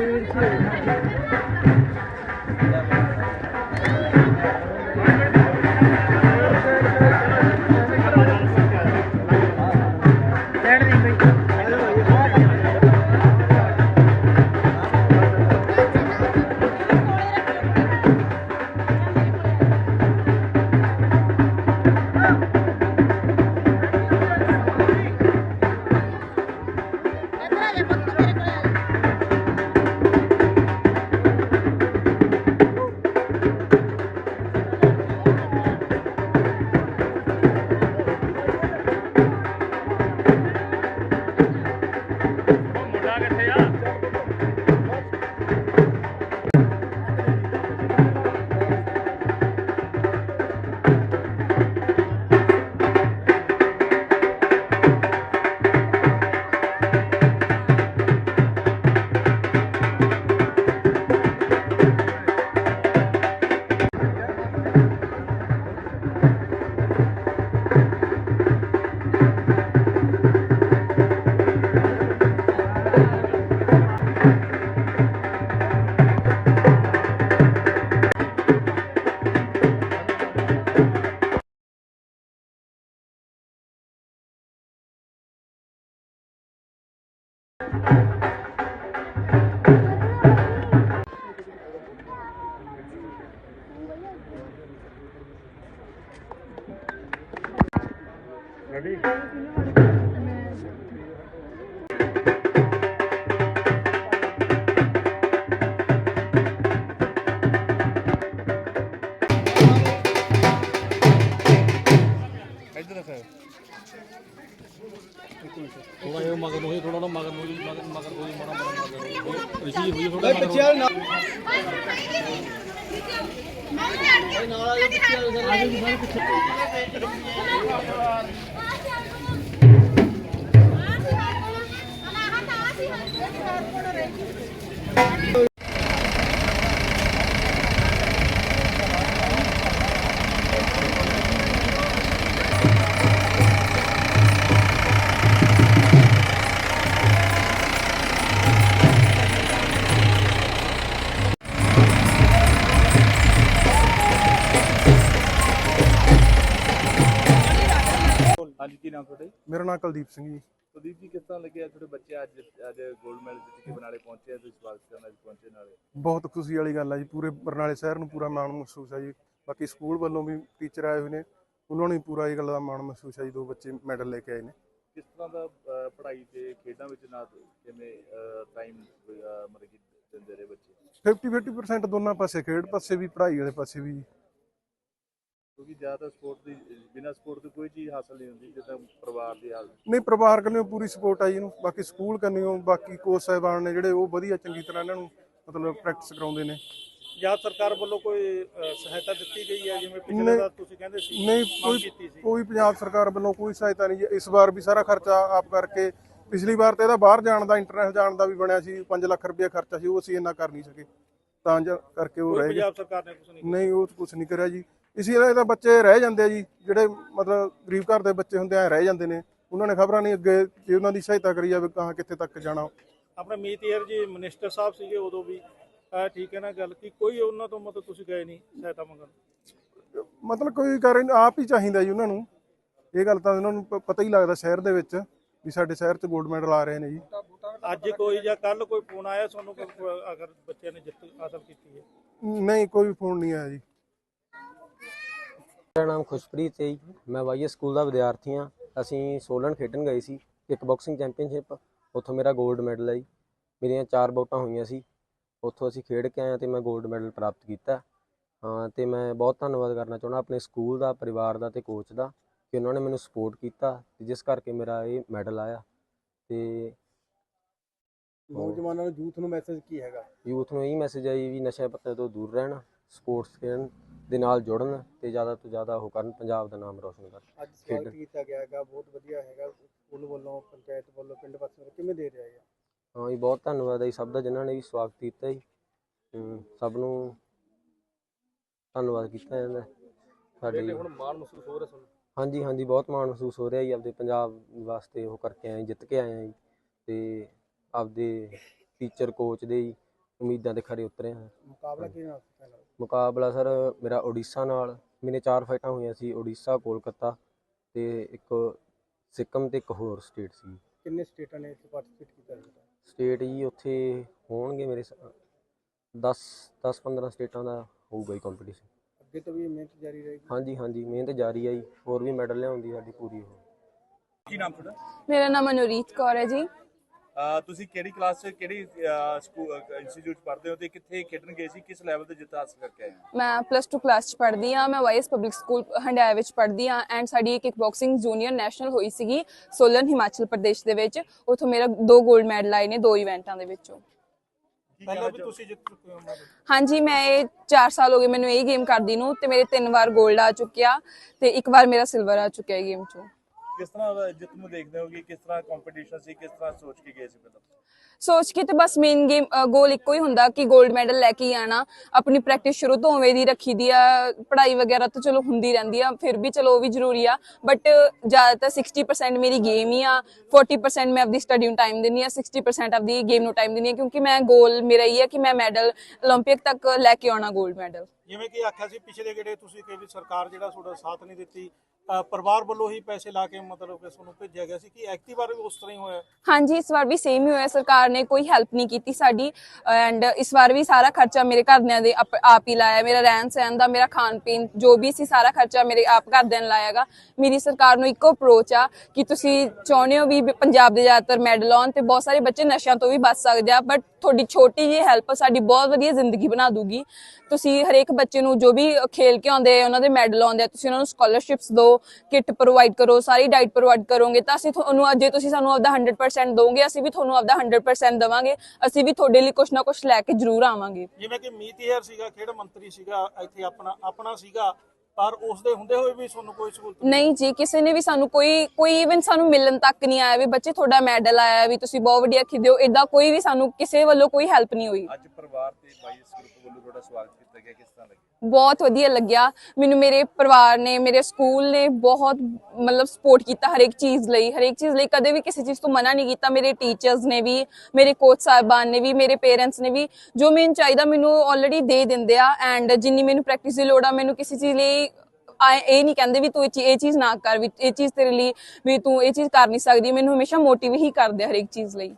Thank you. Ready? ਥੋੜਾ ਜਿਹਾ ਮਗਰ ਨੂੰ ਥੋੜਾ ਨਾ ਮਗਰ ਨੂੰ ਮਗਰ ਮਗਰ ਕੋਈ ਮਾੜਾ ਮਾੜਾ ਮਗਰ ਰਿਸ਼ੀ ਹੋਈ ਥੋੜਾ ਪਿੱਛੇ ਹਾਂਜੀ ਕੀ ਨਾਮ ਤੁਹਾਡਾ ਜੀ? ਮੇਰਾ ਨਾਮ ਕੁਲਦੀਪ ਸਿੰਘ ਜੀ। ਕੁਲਦੀਪ ਜੀ ਕਿਸ ਤਰ੍ਹਾਂ ਲੱਗਿਆ ਤੁਹਾਡੇ ਬੱਚੇ ਅੱਜ ਅੱਜ 골ਡ ਮੈਡਲ ਜਿੱਤ ਕੇ ਬਨਾਲੇ ਪਹੁੰਚੇ ਆ ਤੁਸੀਂ ਸਵਾਗਤ ਕਰਨ ਅੱਜ ਪਹੁੰਚੇ ਨਾਲੇ। ਬਹੁਤ ਖੁਸ਼ੀ ਵਾਲੀ ਗੱਲ ਹੈ ਜੀ ਪੂਰੇ ਬਰਨਾਲੇ ਸ਼ਹਿਰ ਨੂੰ ਪੂਰਾ ਮਾਣ ਮਹਿਸੂਸ ਹੈ ਜੀ। ਬਾਕੀ ਸਕੂਲ ਵੱਲੋਂ ਵੀ ਟੀਚਰ ਆਏ ਹੋਏ ਨੇ ਉਹਨਾਂ ਨੂੰ ਵੀ ਪੂਰਾ ਇਹ ਗੱਲ ਦਾ ਮਾਣ ਮਹਿਸੂਸ ਹੈ ਜੀ ਦੋ ਬੱਚੇ ਮੈਡਲ ਲੈ ਕੇ ਆਏ ਨੇ। ਕਿਸ ਤਰ੍ਹਾਂ ਦਾ ਅਹ, ਪੜ੍ਹਾਈ ਤੇ ਖੇਡਾਂ ਵਿੱਚ ਨਾ ਕਿਵੇਂ ਟਾਈਮ ਮਤਲਬ ਕਿ ਦਿੰਦੇ ਰਹੇ ਬੱਚੇ? 50 50% ਦੋਨਾਂ ਪਾਸੇ ਖੇਡ ਪਾਸੇ ਵੀ ਪੜ੍ਹਾਈ ਵਾਲੇ ਪਾਸੇ ਵੀ। ਕਿਉਂਕਿ ਜ਼ਿਆਦਾਤਰ ਸਪੋਰਟ ਦੀ ਬਿਨਾਂ ਸਪੋਰਟ ਤੋਂ ਕੋਈ ਚੀਜ਼ ਹਾਸਲ ਨਹੀਂ ਹੁੰਦੀ ਜਿੱਦਾਂ ਪਰਿਵਾਰ ਦੀ ਹਾਲਤ। ਨਹੀਂ ਪਰਿਵਾਰ ਕੰਨਿਓ ਪੂਰੀ ਸਪੋਰਟ ਆ ਜੀ ਇਹਨੂੰ। ਬਾਕੀ ਸਕੂਲ ਕੰਨਿਓ ਬਾਕੀ ਕੋਚ ਸਾਹਿਬਾਨ ਨੇ ਜਿਹੜੇ ਉਹ ਵਧੀਆ ਚੰਗੀ ਤਰ੍ਹਾਂ ਇਹਨਾਂ ਨੂੰ ਮਤਲਬ ਪ੍ਰੈਕਟਿਸ ਕਰਾਉਂਦੇ ਨੇ। ਪੰਜਾਬ ਸਰਕਾਰ ਵੱਲੋਂ ਕੋਈ ਸਹਾਇਤਾ ਦਿੱਤੀ ਗਈ ਹੈ? ਜਿਵੇਂ ਪਿਛਲੇ ਵਾਰ ਤੁਸੀਂ ਕਹਿੰਦੇ ਸੀ ਨਹੀਂ ਕੋਈ ਕੋਈ ਪੰਜਾਬ ਸਰਕਾਰ ਵੱਲੋਂ ਕੋਈ ਸਹਾਇਤਾ ਨਹੀਂ ਜੀ। ਇਸ ਵਾਰ ਵੀ ਸਾਰਾ ਖਰਚਾ ਆਪ ਕਰਕੇ ਪਿਛਲੀ ਵਾਰ ਤੇ ਇਹਦਾ ਬਾਹਰ ਜਾਣ ਦਾ ਇੰਟਰਨੈਸ਼ਨਲ ਜਾਣ ਦਾ ਵੀ ਬਣਿਆ ਸੀ। 5 ਲੱਖ ਰੁਪਏ ਖਰਚਾ ਸੀ ਉਹ ਅਸੀਂ ਇੰਨਾ ਕਰ ਨਹੀਂ ਸਕੇ। ਤਾਂ ਜਾ ਕਰਕੇ ਉਹ ਰਹਿ ਗਏ। ਪੰਜਾਬ ਸਰਕਾਰ ਨੇ ਕੁਝ ਨਹੀਂ ਨਹੀਂ ਉਹ ਕੁਝ ਨਹੀਂ ਕਰਿਆ ਜੀ। ਇਸੇ ਲਈ ਤਾਂ ਬੱਚੇ ਰਹਿ ਜਾਂਦੇ ਆ ਜੀ ਜਿਹੜੇ ਮਤਲਬ ਗਰੀਬ ਘਰ ਦੇ ਬੱਚੇ ਹੁੰਦੇ ਆ ਰਹਿ ਜਾਂਦੇ ਨੇ। ਉਹਨਾਂ ਨੇ ਖਬਰਾਂ ਨਹੀਂ ਅੱਗੇ ਜੇ ਉਹਨਾਂ ਦੀ ਸਹਾਇਤਾ ਕਰੀ ਜਾਵੇ ਕਹਾਂ ਕਿੱਥੇ ਤੱਕ ਜਾਣਾ। ਆਪਣੇ ਮੀਤ ਏਅਰ ਜੀ ਮਿਨਿਸਟਰ ਸਾਹਿਬ ਸੀਗੇ ਉਦੋਂ ਵੀ। ਠੀਕ ਹੈ ਨਾ ਗੱਲ ਕਿ ਕੋਈ ਉਹਨਾਂ ਤੋਂ ਮਤਲਬ ਤੁਸੀਂ ਗਏ ਨਹੀਂ ਸਹਾਇਤਾ ਮੰਗਣ? ਮਤਲਬ ਕੋਈ ਕਰ ਆਪ ਹੀ ਚਾਹੀਦਾ ਜੀ ਉਹਨਾਂ ਨੂੰ। ਇਹ ਗੱਲ ਤਾਂ ਉਹਨਾਂ ਨੂੰ ਪਤਾ ਹੀ ਲੱਗਦਾ ਸ਼ਹਿਰ ਦੇ ਵਿੱਚ ਵੀ ਸਾਡੇ ਸ਼ਹਿਰ 'ਚ 골ਡ ਮੈਡਲ ਆ ਰਹੇ ਨੇ ਜੀ। ਅੱਜ ਕੋਈ ਜਾਂ ਕੱਲ ਕੋਈ ਫੋਨ ਆਇਆ ਤੁਹਾਨੂੰ ਅਗਰ ਬੱਚਿਆਂ ਨੇ ਜਿੱਤ ਹਾਸਲ ਕੀਤੀ ਹੈ? ਨਹੀਂ ਕੋਈ ਫੋਨ ਨਹੀਂ ਆਇਆ ਜੀ। ਮੇਰਾ ਨਾਮ ਖੁਸ਼ਪ੍ਰੀਤ ਹੈ। ਮੈਂ ਵਾਈਏ ਸਕੂਲ ਦਾ ਵਿਦਿਆਰਥੀ ਹਾਂ। ਅਸੀਂ ਸੋਲਨ ਖੇਡਣ ਗਏ ਸੀ। ਕਿਕ ਬਾਕਸਿੰਗ ਚੈਂਪੀਅਨਸ਼ਿਪ। ਉੱਥੋਂ ਮੇਰਾ 골ਡ ਮੈਡਲ ਜੀ। ਮੇਰੀਆਂ ਚਾਰ ਬਾਊਟਾਂ ਹੋਈਆਂ ਸੀ। ਉੱਥੋਂ ਅਸੀਂ ਖੇਡ ਕੇ ਆਏ ਤੇ ਮੈਂ 골ਡ ਮੈਡਲ ਪ੍ਰਾਪਤ ਕੀਤਾ। ਹਾਂ ਤੇ ਮੈਂ ਬਹੁਤ ਧੰਨਵਾਦ ਕਰਨਾ ਚਾਹੁੰਦਾ ਆਪਣੇ ਸਕੂਲ ਦਾ ਪਰਿਵਾਰ ਦਾ ਤੇ ਕੋਚ ਦਾ ਕਿ ਉਹਨਾਂ ਨੇ ਮੈਨੂੰ ਸਪੋਰਟ ਕੀਤਾ ਜਿਸ ਕਰਕੇ ਮੇਰਾ ਇਹ ਮੈਡਲ ਆਇਆ। ਤੇ ਨੌਜਵਾਨਾਂ ਨੂੰ ਯੂਥ ਨੂੰ ਮੈਸੇਜ ਕੀ ਹੈਗਾ? ਯੂਥ ਨੂੰ ਇਹ ਮੈਸੇਜ ਜੀ ਵੀ ਨਸ਼ੇ ਪੱਤੇ ਤੋਂ ਦੂਰ ਰਹਿਣ ਸਪੋਰਟਸ ਖੇਡਣ। ਦੇ ਨਾਲ ਜੁੜਨ ਤੇ ਜ਼ਿਆਦਾ ਤੋਂ ਜ਼ਿਆਦਾ ਉਹ ਕਰਨ ਪੰਜਾਬ ਦਾ ਨਾਮ ਰੋਸ਼ਨ ਕਰਨ। ਅੱਜ ਸਵਾਗਤ ਕੀਤਾ ਗਿਆ ਹੈਗਾ ਬਹੁਤ ਵਧੀਆ ਹੈਗਾ। ਸਕੂਲ ਵੱਲੋਂ ਪੰਚਾਇਤ ਵੱਲੋਂ ਪਿੰਡ ਵਾਸੀਆਂ ਕਿਵੇਂ ਦੇ ਰਿਹਾ ਹੈ? ਹਾਂ ਜੀ ਬਹੁਤ ਧੰਨਵਾਦ ਹੈ ਜੀ ਸਭ ਦਾ ਜਿਨ੍ਹਾਂ ਨੇ ਵੀ ਸਵਾਗਤ ਕੀਤਾ ਜੀ। ਸਭ ਨੂੰ ਧੰਨਵਾਦ ਕੀਤਾ ਜਾਂਦਾ। ਸਾਡੀ ਹੁਣ ਮਾਣ ਮਹਿਸੂਸ ਹੋ ਰਿਹਾ ਤੁਹਾਨੂੰ? ਹਾਂਜੀ ਹਾਂਜੀ ਬਹੁਤ ਮਾਣ ਮਹਿਸੂਸ ਹੋ ਰਿਹਾ ਜੀ ਆਪਦੇ ਪੰਜਾਬ ਵਾਸਤੇ ਉਹ ਕਰਕੇ ਆਏ ਜਿੱਤ ਕੇ ਆਏ ਆ ਜੀ। ਤੇ ਆਪਦੇ ਟੀਚਰ ਕੋਚ ਦੇ ਉਮੀਦਾਂ ਤੇ ਖਰੇ ਉਤਰੇ ਹਾਂ ਮੁਕਾਬਲਾ ਕਿਹਦੇ ਨਾਲ? ਮੁਕਾਬਲਾ ਸਰ ਮੇਰਾ ਓਡੀਸ਼ਾ ਨਾਲ ਮੇਰੇ ਚਾਰ ਫਾਈਟਾਂ ਹੋਈਆਂ ਸੀ ਓਡੀਸ਼ਾ ਕੋਲਕਾਤਾ ਤੇ ਇੱਕ ਸਿੱਕਮ ਤੇ ਇੱਕ ਹੋਰ ਸਟੇਟ ਸੀ। ਕਿੰਨੇ ਸਟੇਟਾਂ ਨੇ ਇਸ ਪਾਰਟਿਸਿਪੇਟ ਕੀਤਾ ਸਟੇਟ ਜੀ ਉੱਥੇ ਹੋਣਗੇ ਮੇਰੇ 10 10 15 ਸਟੇਟਾਂ ਦਾ ਹੋਊਗਾ ਜੀ ਕੰਪੀਟੀਸ਼ਨ ਅੱਗੇ ਤੋਂ ਵੀ ਮਿਹਨਤ ਜਾਰੀ ਰਹੇਗੀ? ਹਾਂਜੀ ਹਾਂਜੀ ਮਿਹਨਤ ਜਾਰੀ ਆ ਜੀ। ਹੋਰ ਵੀ ਮੈਡਲ ਲਿਆਉਣ ਦੀ ਸਾਡੀ ਪੂਰੀ ਹੋ ਕੀ ਨਾਮ ਤੁਹਾਡਾ? ਮੇਰਾ ਨਾਮ ਅਨੁਰੀਤ ਕੌਰ ਹੈ ਜੀ। ਤੁਸੀਂ ਕਿਹੜੀ ਕਲਾਸ 'ਚ ਕਿਹੜੀ ਇੰਸਟੀਚਿਊਟ ਪੜ੍ਹਦੇ ਹੋ ਤੇ ਕਿੱਥੇ ਖੇਡਣ ਗਏ ਸੀ? ਕਿਸ ਲੈਵਲ ਤੇ ਜਿੱਤ ਹਾਸਲ ਕਰਕੇ ਆਏ ਹੋ? ਮੈਂ ਪਲੱਸ 2 ਕਲਾਸ ਚ ਪੜ੍ਹਦੀ ਆ ਮੈਂ ਵਾਈਐਸ ਪਬਲਿਕ ਸਕੂਲ ਹੰਡਾਇਆ ਵਿੱਚ ਪੜ੍ਹਦੀ ਆ ਐਂਡ ਸਾਡੀ ਕਿਕ ਬਾਕਸਿੰਗ ਜੂਨੀਅਰ ਨੈਸ਼ਨਲ ਹੋਈ ਸੀਗੀ ਸੋਲਨ ਹਿਮਾਚਲ ਪ੍ਰਦੇਸ਼ ਦੇ ਵਿੱਚ। ਉੱਥੋਂ ਮੇਰਾ ਦੋ 골ਡ ਮੈਡਲ ਆਏ ਨੇ ਦੋ ਇਵੈਂਟਾਂ ਦੇ ਵਿੱਚੋਂ। ਪਹਿਲਾਂ ਵੀ ਤੁਸੀਂ ਜਿੱਤ ਚੁੱਕੇ ਹੋ ਮੈਡਲ ਹਾਂਜੀ ਮੈਂ ਇਹ 4 ਸਾਲ ਹੋ ਗਏ ਮੈਨੂੰ ਇਹ ਗੇਮ ਕਰਦੀ ਨੂੰ ਤੇ ਮੇਰੇ ਤਿੰਨ ਵਾਰ 골ਡ ਆ ਚੁੱਕਿਆ ਤੇ ਇੱਕ ਵਾਰ ਮੇਰਾ ਸਿਲਵਰ ਆ ਚੁੱਕਿਆ ਇਹ ਗੇਮ ਚੋਂ। ਕਿਸ ਤਰ੍ਹਾਂ ਜਿੱਤ ਨੂੰ ਦੇਖਦੇ ਹੋ ਕਿ ਕਿਸ ਤਰ੍ਹਾਂ ਕੰਪੀਟੀਸ਼ਨ ਸੀ, ਕਿਸ ਤਰ੍ਹਾਂ ਸੋਚ ਕੇ ਗਏ ਸੀ ਪਹਿਲਾਂ? ਸੋਚ ਕੇ ਤੇ ਬਸ ਮੇਨ ਗੇਮ ਗੋਲ ਇੱਕੋ ਹੀ ਹੁੰਦਾ ਕਿ 골ਡ ਮੈਡਲ ਲੈ ਕੇ ਆਣਾ। ਆਪਣੀ ਪ੍ਰੈਕਟਿਸ ਸ਼ੁਰੂ ਤੋਂ ਹੋਵੇ ਦੀ ਰੱਖੀ ਦੀ ਆ ਪੜ੍ਹਾਈ ਵਗੈਰਾ ਤਾਂ ਚਲੋ ਹੁੰਦੀ ਰਹਿੰਦੀ ਆ ਫਿਰ ਵੀ ਚਲੋ ਉਹ ਵੀ ਜ਼ਰੂਰੀ ਆ। ਬਟ ਜ਼ਿਆਦਾਤਰ 60% ਮੇਰੀ ਗੇਮ ਹੀ ਆ 40% ਮੈਂ ਆਪਦੀ ਸਟੱਡੀ ਨੂੰ ਟਾਈਮ ਦਿੰਨੀ ਆ 60% ਆਪਦੀ ਗੇਮ ਨੂੰ ਟਾਈਮ ਦਿੰਨੀ ਆ ਕਿਉਂਕਿ ਮੈਂ ਗੋਲ ਮੇਰਾ ਹੀ ਹੈ ਕਿ ਮੈਂ ਮੈਡਲ 올림픽 ਤੱਕ ਲੈ ਕੇ ਆਉਣਾ 골ਡ ਮੈਡਲ ਜਿਵੇਂ ਕਿ ਆਖਿਆ ਸੀ ਪਿਛਲੇ ਗੇੜੇ ਤੁਸੀਂ ਕਿ ਸਰਕਾਰ ਜਿਹੜਾ ਤੁਹਾਡਾ ਸਾਥ ਨਹੀਂ ਦਿੱਤੀ ਪਰਿਵਾਰ ਵੱਲੋਂ ਹੀ ਪੈਸੇ ਲਾ ਕੇ ਮਤਲਬ ਕਿ ਤੁਹਾਨੂੰ ਭੇਜਿਆ ਗਿਆ ਸੀ ਕਿ ਐਕਟਿਵ ਵਾਰ ਉਸ ਤਰ੍ਹਾਂ ਹੀ ਹੋਇਆ? ਹਾਂਜੀ ਇਸ ਵਾਰ ਵੀ ਸੇਮ ਹੀ ਹੋਇਆ ਸਰਕਾਰ ਨੇ ਕੋਈ ਹੈਲਪ ਨਹੀਂ ਕੀਤੀ ਸਾਡੀ। ਐਂਡ ਇਸ ਵਾਰ ਵੀ ਸਾਰਾ ਖਰਚਾ ਮੇਰੇ ਘਰਦਿਆਂ ਦੇ ਆਪ ਹੀ ਲਾਇਆ। ਮੇਰਾ ਰਹਿਣ ਸਹਿਣ ਦਾ, ਮੇਰਾ ਖਾਣ ਪੀਣ ਜੋ ਵੀ ਸੀ ਸਾਰਾ ਖਰਚਾ ਮੇਰੇ ਆਪ ਘਰਦਿਆਂ ਨੇ ਲਾਇਆਗਾ ਮੇਰੀ ਸਰਕਾਰ ਨੂੰ ਇੱਕੋ ਅਪਰੋਚ ਆ ਕਿ ਤੁਸੀਂ ਚਾਹੁੰਦੇ ਹੋ ਵੀ ਪੰਜਾਬ ਦੇ ਜ਼ਿਆਦਾਤਰ ਮੈਡਲ ਆਉਣ ਤੇ ਬਹੁਤ ਸਾਰੇ ਬੱਚੇ ਨਸ਼ਿਆਂ ਤੋਂ ਵੀ ਬਚ ਸਕਦੇ ਆ ਬਟ ਤੁਹਾਡੀ ਛੋਟੀ ਜਿਹੀ ਹੈਲਪ ਸਾਡੀ ਬਹੁਤ ਵਧੀਆ ਜ਼ਿੰਦਗੀ ਬਣਾ ਦੂਗੀ। ਤੁਸੀਂ ਹਰੇਕ ਬੱਚੇ ਨੂੰ ਜੋ ਵੀ ਖੇਲ ਕੇ ਆਉਂਦੇ ਉਹਨਾਂ ਦੇ ਮੈਡਲ ਆਉਂਦੇ ਆ, ਤੁਸੀਂ ਉਹਨਾਂ ਨੂੰ ਸਕਾਲਰਸ਼ਿਪਸ ਦਿਓ ਕਿੱਟ ਪ੍ਰੋਵਾਈਡ ਕਰੋ, ਸਾਰੀ ਡਾਈਟ ਪ੍ਰੋਵਾਈਡ ਕਰੋਗੇ ਤਾਂ ਅਸੀਂ ਤੁਹਾਨੂੰ ਜੇ ਤੁਸੀਂ ਸਾਨੂੰ ਆਪਦਾ 100% ਦੋਗੇ, ਅਸੀਂ ਵੀ ਤੁਹਾਨੂੰ ਆਪਦਾ 100% ਦੇਵਾਂਗੇ ਅਸੀਂ ਵੀ ਤੁਹਾਡੇ ਲਈ ਕੁਝ ਨਾ ਕੁਝ ਲੈ ਕੇ ਜ਼ਰੂਰ ਆਵਾਂਗੇ। ਜਿਵੇਂ ਕਿ ਮੀਤ ਹੇਅਰ ਸੀਗਾ ਖੇਡ ਮੰਤਰੀ ਸੀਗਾ ਇੱਥੇ ਆਪਣਾ ਆਪਣਾ ਸੀਗਾ ਪਰ ਉਸ ਦੇ ਹੁੰਦੇ ਹੋਏ ਵੀ ਤੁਹਾਨੂੰ ਕੋਈ ਸਹੂਲਤ ਨਹੀਂ ਜੀ ਕਿਸੇ ਨੇ ਵੀ ਸਾਨੂੰ ਕੋਈ ਕੋਈ ਇਵਨ ਸਾਨੂੰ ਮਿਲਣ ਤੱਕ ਨਹੀਂ ਆਇਆ ਵੀ ਬੱਚੇ ਤੁਹਾਡਾ ਮੈਡਲ ਆਇਆ ਵੀ ਤੁਸੀਂ ਬਹੁਤ ਵਧੀਆ ਖੇਡਿਓ ਇਦਾਂ ਕੋਈ ਵੀ ਸਾਨੂੰ ਕਿਸੇ ਵੱਲੋਂ ਕੋਈ ਹੈਲਪ ਨਹੀਂ ਹੋਈ। ਅੱਜ ਪਰਿਵਾਰ ਤੇ ਬਾਈਸ ਗਰੁੱਪ ਵੱਲੋਂ ਤੁਹਾਡਾ ਸਵਾਗਤ ਕੀਤਾ ਗਿਆ ਕਿਸ ਤਰ੍ਹਾਂ ਲੱਗਿਆ? ਬਹੁਤ ਵਧੀਆ ਲੱਗਿਆ। ਮੈਨੂੰ ਮੇਰੇ ਪਰਿਵਾਰ ਨੇ, ਮੇਰੇ ਸਕੂਲ ਨੇ ਬਹੁਤ ਮਤਲਬ ਸਪੋਰਟ ਕੀਤਾ ਹਰੇਕ ਚੀਜ਼ ਲਈ। ਹਰੇਕ ਚੀਜ਼ ਲਈ ਕਦੇ ਵੀ ਕਿਸੇ ਚੀਜ਼ ਤੋਂ ਮਨਾ ਨਹੀਂ ਕੀਤਾ। ਮੇਰੇ ਟੀਚਰਸ ਨੇ ਵੀ, ਮੇਰੇ ਕੋਚ ਸਾਹਿਬਾਨ ਨੇ ਵੀ, ਮੇਰੇ ਪੇਰੈਂਟਸ ਨੇ ਵੀ, ਜੋ ਮੈਨੂੰ ਚਾਹੀਦਾ ਮੈਨੂੰ ਆਲਰੇਡੀ ਦੇ ਦਿੰਦੇ ਆ। ਐਂਡ ਜਿੰਨੀ ਮੈਨੂੰ ਪ੍ਰੈਕਟਿਸ ਦੀ ਲੋੜ ਆ, ਮੈਨੂੰ ਕਿਸੇ ਚੀਜ਼ ਲਈ ਆ ਇਹ ਨਹੀਂ ਕਹਿੰਦੇ ਵੀ ਤੂੰ ਇਹ ਚੀਜ਼ ਨਾ ਕਰ, ਵੀ ਇਹ ਚੀਜ਼ ਤੇਰੇ ਲਈ, ਵੀ ਤੂੰ ਇਹ ਚੀਜ਼ ਕਰ ਨਹੀਂ ਸਕਦੀ। ਮੈਨੂੰ ਹਮੇਸ਼ਾ ਮੋਟੀਵੇਟ ਹੀ ਕਰਦੇ ਆ ਹਰੇਕ ਚੀਜ਼ ਲਈ।